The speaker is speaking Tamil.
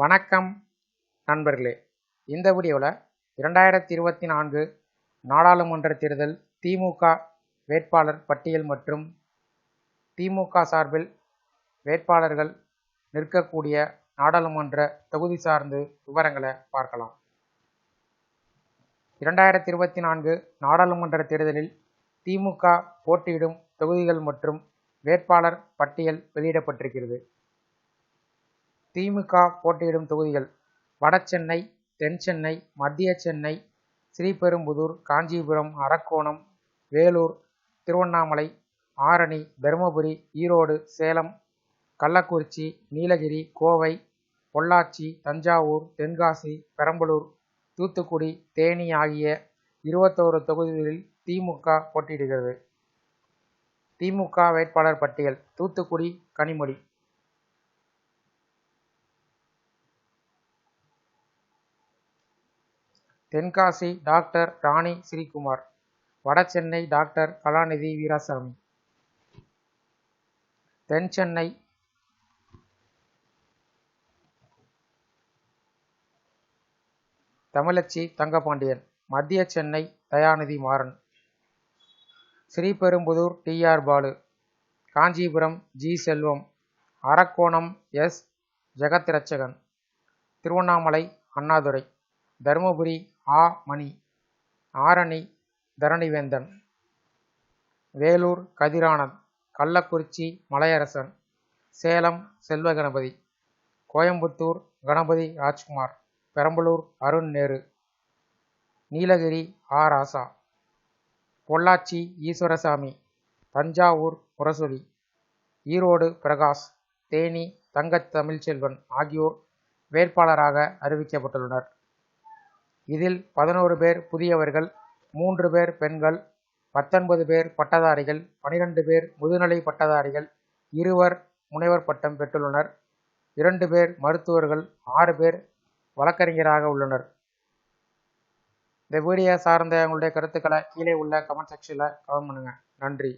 வணக்கம் நண்பர்களே. இந்த வீடியோவில் இரண்டாயிரத்தி இருபத்தி நான்கு நாடாளுமன்ற தேர்தல் திமுக வேட்பாளர் பட்டியல் மற்றும் திமுக சார்பில் வேட்பாளர்கள் நிற்கக்கூடிய நாடாளுமன்ற தொகுதி சார்ந்து விவரங்களை பார்க்கலாம். இரண்டாயிரத்தி இருபத்தி நான்கு நாடாளுமன்ற தேர்தலில் திமுக போட்டியிடும் தொகுதிகள் மற்றும் வேட்பாளர் பட்டியல் வெளியிடப்பட்டிருக்கிறது. திமுக போட்டியிடும் தொகுதிகள் வடசென்னை தென்சென்னை மத்திய சென்னை ஸ்ரீபெரும்புதூர் காஞ்சிபுரம் அரக்கோணம் வேலூர் திருவண்ணாமலை ஆரணி தருமபுரி ஈரோடு சேலம் கள்ளக்குறிச்சி நீலகிரி கோவை பொள்ளாச்சி தஞ்சாவூர் தென்காசி பெரம்பலூர் தூத்துக்குடி தேனி ஆகிய இருபத்தோரு தொகுதிகளில் திமுக போட்டியிடுகிறது. திமுக வேட்பாளர் பட்டியல் தூத்துக்குடி கனிமொழி. தென்காசி டாக்டர் ராணி ஸ்ரீகுமார். வடசென்னை டாக்டர் கலாநிதி வீராசாமி. தென்சென்னை தமிழச்சி தங்கபாண்டியன். மத்திய Chennai Dayanidhi Maran. Sriperumbudur T R Baalu. Kanchipuram G Selvam. Arakkonam S Jagathrakshakan Tiruvannamalai Annadurai. Dharmapuri ஆ மணி. ஆரணி தரணிவேந்தன். வேலூர் கதிரானந்த் கள்ளக்குறிச்சி மலையரசன். சேலம் செல்வகணபதி. கோயம்புத்தூர் கணபதி ராஜ்குமார். பெரம்பலூர் அருண் நேரு. நீலகிரி ஆ ராசா. பொள்ளாச்சி ஈஸ்வரசாமி. தஞ்சாவூர் முரசொலி ஈரோடு பிரகாஷ். தேனி தங்கத் தமிழ்ச்செல்வன் ஆகியோர் வேட்பாளராக அறிவிக்கப்பட்டுள்ளனர். இதில் பதினோரு பேர் புதியவர்கள் மூன்று பேர் பெண்கள் பத்தொன்பது பேர் பட்டதாரிகள் பனிரெண்டு பேர் முதுநிலை பட்டதாரிகள் இருவர் முனைவர் பட்டம் பெற்றுள்ளனர். இரண்டு பேர் மருத்துவர்கள் ஆறு பேர் வழக்கறிஞராக உள்ளனர். இந்த வீடியோ சார்ந்த உங்களுடைய கருத்துக்களை கீழே உள்ள கமெண்ட் செக்ஷனில் கமெண்ட் பண்ணுங்கள் நன்றி.